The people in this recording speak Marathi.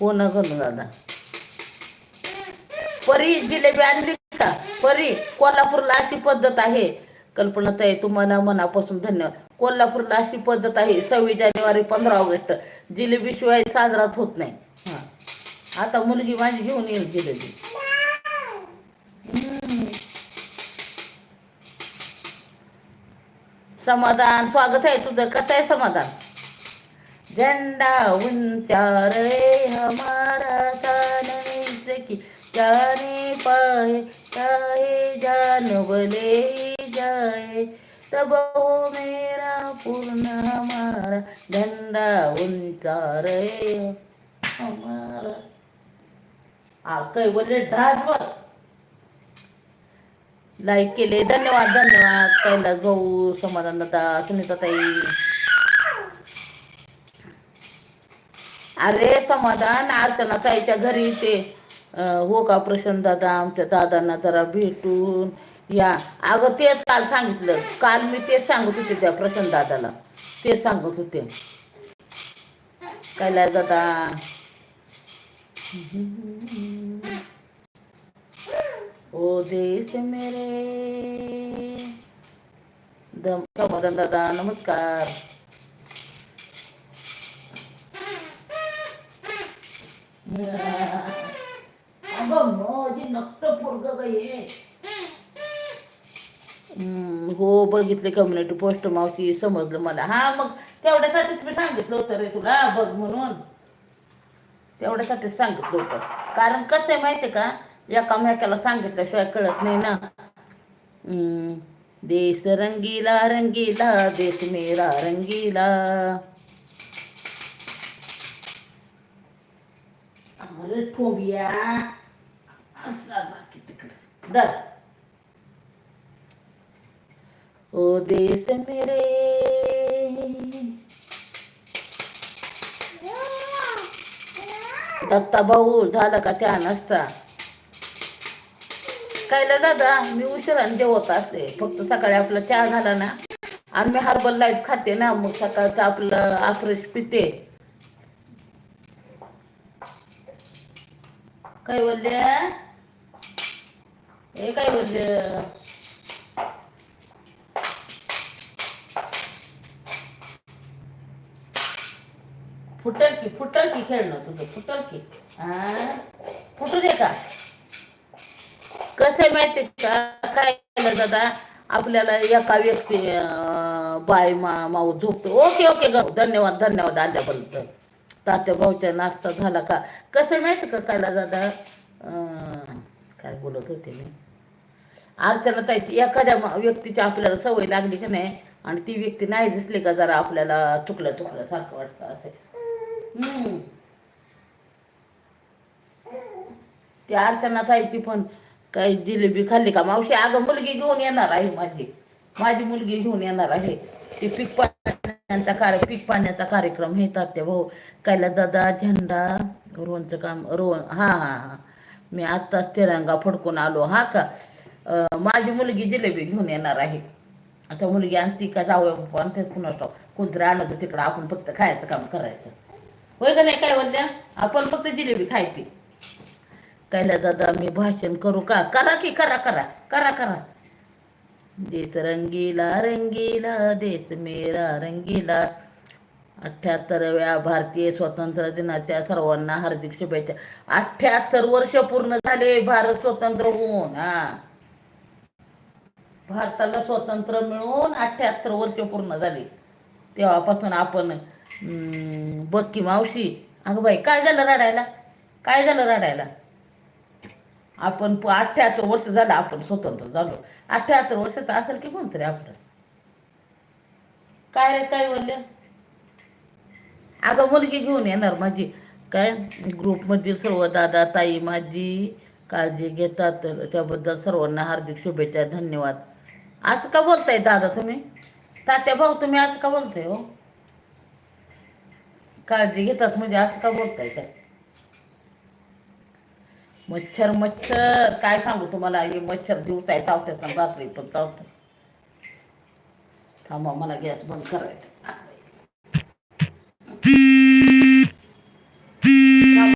हो ना गं दादा? परी जिलेबी आणली का? परी कोल्हापूरला अशी पद्धत आहे. कल्पना ताई तुम्हाला मनापासून धन्यवाद कोल्हापूरला अशी पद्धत आहे सव्वीस जानेवारी पंधरा ऑगस्ट. जिलेबी शिवाय साजराच होत नाही. हा. आता मुलगी माझी घेऊन येईल जिलेबी. समाधान. स्वागत आहे तुझं. कसं आहे समाधान? झंडा ऊंचा रे हमारा शान की जाने पाए चाहे जान भले जाए। तब हो मेरा पूर्ण हमारा झंडा ऊंचा रे हमारा। हा काय बोलले ढास बघ। लाईक केले धन्यवाद धन्यवाद. कैलास भाऊ समाधान दादा सुनीता ताई अरे समाधान अर्चना ताईच्या घरी ते अं, हो का प्रशांत दादा आमच्या दादांना जरा भेटून या. अगं तेच काल सांगितलं. काल मी तेच सांगत होते त्या प्रशांत दादाला. तेच सांगत होते. कैलास दादा. ओ देश मेरे. दम समाधान दादा नमस्कार. अगं पोरग हो बघितले कम्युनिटी पोस्ट मावशी समजलं मला हा मग तेवढ्यासाठीच मी सांगितलं होतं रे तुला बघ म्हणून तेवढ्यासाठीच सांगितलं होतं कारण कसं आहे माहिती आहे का एकामेकाला सांगितल्याशिवाय कळत नाही ना देश रंगीला रंगीला देश मेरा रंगीला अरे ठोबिया. असा जा की तिकडं. ओ देश मेरे. दत्ता भाऊ झाला का त्या नसता कायला दादा मी उशिराने जेवत असते. फक्त सकाळी आपला चहा झाला ना. आणि मी हर्बल लाईफ खाते ना. मग सकाळचं आपलं आफ्रेश पिते. काय बोलल्या हे काय बोलले? फुटल की फुटल की खेळणं तुझं फुटल की. हा फुटू दे का? कसं आहे माहिती का? काय केलं दादा? आपल्याला एका व्यक्ती बाय मा माऊ झोपतो. ओके ओके ग धन्यवाद धन्यवाद आल्याबद्दल. तात्या भाऊच्या नाश्ता झाला का? कसं आहे माहिती का कायला दादा? काय बोलत होते मी? अर्चना ताई एखाद्या व्यक्तीची आपल्याला सवय लागली का नाही आणि ती व्यक्ती नाही दिसली का जरा आपल्याला चुकल्या चुकल्यासारखं वाटतं असे? हम्म. ती अर्चना ताईची पण काही जिलेबी खाल्ली का? मावशी अगं मुलगी घेऊन येणार आहे माझी. माझी मुलगी घेऊन येणार आहे. ती पीक त्यांचा कार्य पीक पाण्याचा कार्यक्रम हे तात्या भाऊ. कैला दादा झेंडा रोहनचं काम रोहन हा हा हा. मी आत्ताच तिरंगा फडकून आलो हा का? माझी मुलगी जिलेबी घेऊन येणार आहे. आता मुलगी आणती का जाऊया पण तेच कुणाला कोणतरी आणत तिकडं आपण फक्त खायचं काम करायचं. होय का नाही काय बोलल्या आपण फक्त जिलेबी खायची. कायला दादा मी भाषण करू का? करा की करा करा करा करा. देश रंगीला रंगीला देश मेरा रंगीला. अठ्ठ्याहत्तरव्या भारतीय स्वातंत्र्य दिनाच्या सर्वांना हार्दिक शुभेच्छा. अठ्ठ्याहत्तर वर्ष पूर्ण झाले भारत स्वतंत्र होऊन हा. भारताला स्वातंत्र्य मिळून अठ्ठ्याहत्तर वर्ष पूर्ण झाली. तेव्हापासून आपण हम्म, मावशी अगं बाई काय झालं रडायला? काय झालं रडायला? आपण अठ्ठ्याहत्तर वर्ष झालं आपण स्वतंत्र झालो. अठ्ठ्याहत्तर वर्षाचं असेल की कोणतरी आपलं? काय रे काय बोलले? अगं मुलगी घेऊन येणार माझी. काय? ग्रुपमध्ये सर्व दादा ताई माझी. काळजी घेतात त्याबद्दल सर्वांना हार्दिक शुभेच्छा धन्यवाद. असं का बोलताय दादा तुम्ही? तात्या भाऊ तुम्ही असं का बोलताय हो? काळजी घेतात म्हणजे असं का बोलताय काय मच्छर मच्छर. काय सांगू तुम्हाला? हे मच्छर दिवसाय चावतात आणि रात्री पण चावतात थांबा मला गॅस बंद करायचा.